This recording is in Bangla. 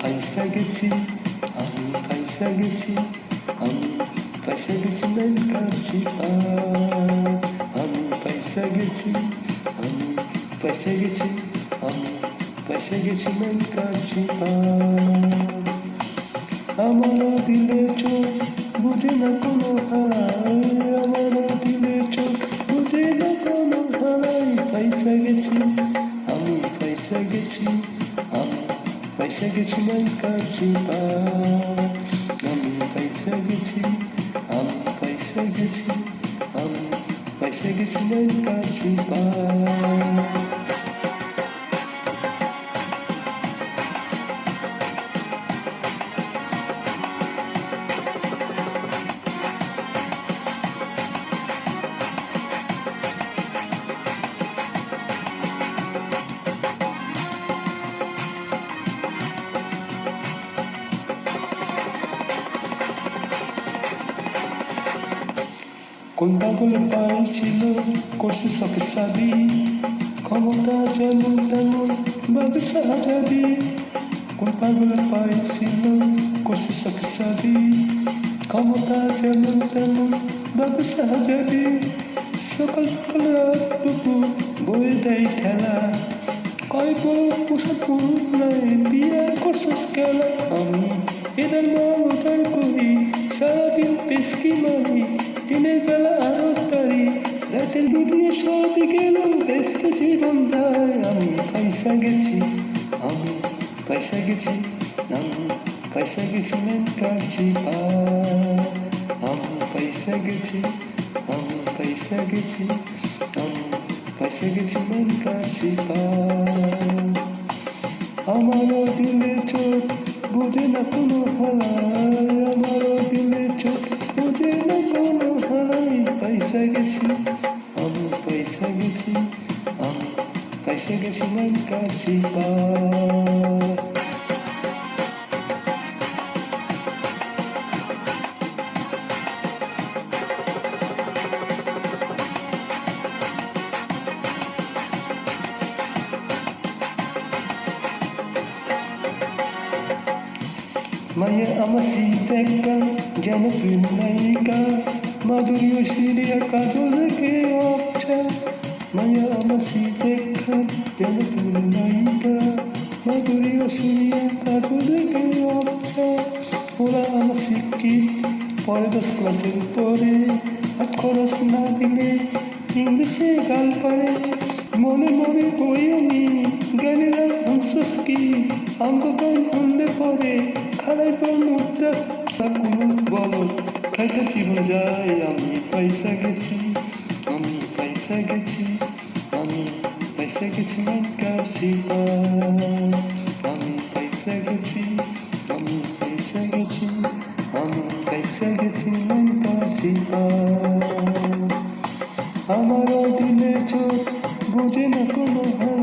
পয়সা গেছি আমি পয়সা গেছি আমি পয়সা গেছি নৌকার সিপার আমি পয়সা গেছি আমি পয়সা গেছি আমি পয়সা গেছি নৌকার সিপার আমার দিলে চোখ বুঝে না কোনো হারাই আমার দিলে চোখ বুঝে না কোনো হারাই পয়সা গেছি আমি পয়সা গেছি আমি পয়সা গেছি নৌকার সিপার আমি পয়সা গেছি, আমি পয়সা গেছি, আমি পয়সা গেছি নৌকার সিপার কোন পাগল পাইছিল করছে সকে সাদি। ক্ষমতা যেমন তেমন ব্যবসা যাবি কোন পাগল পাইছিল করছে সকে সাদি। ক্ষমতা যেমন তেমন ব্যবসা যাবি সকাল সকাল রাত দুপুর বয়ে দেয় ঠেলা। কয় বউ পোশাক নাই, বিয়ে করছিস কেলা? আমি এদের মজার করি সারাদিন পেস্কি মারি, দিনের বেলা আরও তারি। রাতের গেল, ব্যস্ত জীবন যায়। আমি পয়সা গেছি, আমি পয়সা গেছি, আমি পয়সা গেছি কাছি আমি পয়সা গেছি, আমি পয়সা গেছি, আমি গেছি কাছি আমারও দিলে চোখ বুঝে না কোনো হারাই গেছি আমি পয়সা গেছি কাছি মায়া আমার সিজাকা যেন প্রেম নায়িকা মাধুরী সিরিয়া কাজলকে অপছা মায়া আমার সিজাকা যেন প্রেম নায়িকা মাধুরী সিরিয়া কাজলকে অপছা ওরা আমার শিক্ষিত পরে দশ ক্লাসের তোরে আর খরচ না দিলে ইংলিশে গাল পারে। মনে মনে বই আমি গানেরা হংসস কি? অঙ্গ গান শুনলে পরে খালাই মুক্তা কোনো বলো, খাইতে জীবন যায়, আমি পয়সা গেছি। গেছি আমি পয়সা গেছি কাশি আমি পয়সা গেছি, আমি পয়সা গেছি, আমি পয়সা গেছি কাশি আমার দিলে চোখ বুঝে না কোনো হারাই